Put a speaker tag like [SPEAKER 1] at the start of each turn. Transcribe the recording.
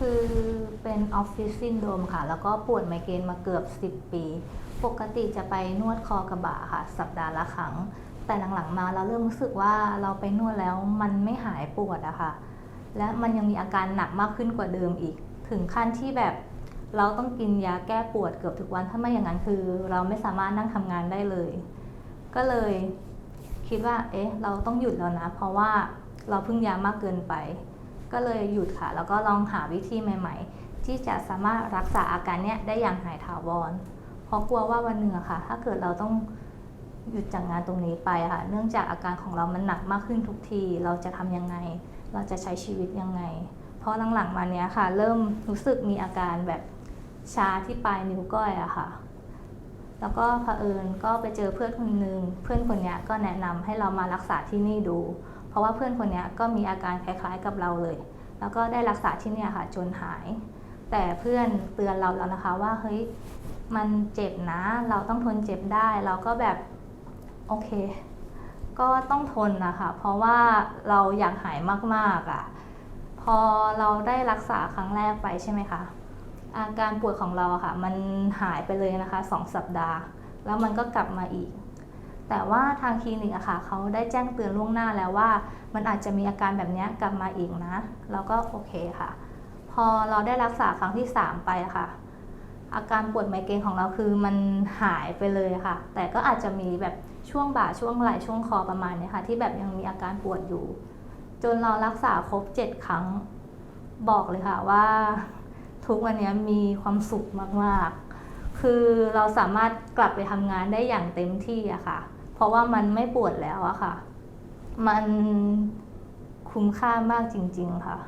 [SPEAKER 1] คือเป็นออฟฟิศซินโดมค่ะ แล้วก็ปวดไมเกรนมาเกือบ 10 ปี ปกติจะไปนวดคอกระบะค่ะ สัปดาห์ละครั้ง แต่หลังๆมาเราเริ่มรู้สึกว่าเราไปนวดแล้วมันไม่หายปวดอะค่ะ และมันยังมีอาการหนักมากขึ้นกว่าเดิมอีก ถึงขั้นที่แบบเราต้องกินยาแก้ปวดเกือบทุกวัน ถ้าไม่อย่างนั้นคือ เราไม่สามารถนั่งทำงานได้เลย ก็เลยคิดว่า เอ๊ะ เราต้องหยุดแล้วนะ เพราะว่าเราพึ่งยามากเกินไป ก็เลยหยุดค่ะ แล้วก็ลองหาวิธีใหม่ ๆ ที่จะสามารถรักษาอาการเนี้ยได้อย่างหายถาวร เพราะกลัวว่าวันหนึ่งอะค่ะ ถ้าเกิดเราต้องหยุดจากงานตรงนี้ไปค่ะ เนื่องจากอาการของเรามันหนักมากขึ้นทุกที เราจะทำยังไง เราจะใช้ชีวิตยังไง เพราะหลังๆมาเนี้ยค่ะ เริ่มรู้สึกมีอาการแบบชาที่ปลายนิ้วก้อยอะค่ะ แล้วก็เผอิญก็ไปเจอเพื่อนคนหนึ่งเพื่อนคนเนี้ยก็แนะนำให้เรามารักษาที่นี่ดู เพราะว่าเพื่อนคนนี้ก็มีอาการคล้ายๆกับเราเลย แล้วก็ได้รักษาที่เนี่ยค่ะจนหาย แต่เพื่อนเตือนเราแล้วนะคะว่าเฮ้ยมันเจ็บนะ เราต้องทนเจ็บได้ เราก็แบบโอเค ก็ต้องทนนะคะ เพราะว่าเราอยากหายมากๆอะ่ะ พอเราได้รักษาครั้งแรกไปใช่ไหมคะ อาการปวดของเราค่ะ มันหายไปเลยนะคะสองสัปดาห์ แล้วมันก็กลับมาอีก แต่ว่าทางคลินิกอะค่ะเขาได้แจ้งเตือนล่วงหน้าแล้วว่า มันอาจจะมีอาการแบบนี้กลับมาอีกนะเราก็โอเคค่ะ พอเราได้รักษาครั้งที่ 3 ไปะค่ะ อาการปวดไมเกรนของเราคือมันหายไปเลยค่ะ แต่ก็อาจจะมีแบบช่วงบ่าช่วงไหล่ช่วงคอประมาณเนี้ยค่ะที่แบบยังมีอาการปวดอยู่ จนเรารักษาครบ 7 ครั้งบอกเลยค่ะว่า ทุกวันนี้มีความสุขมากๆคือเราสามารถกลับไปทำงานได้อย่างเต็มที่อะค่ะ ราะว่ามันไม่ปวดแล้วอะค่ะ มันคุ้มค่ามากจริง ๆ ค่ะ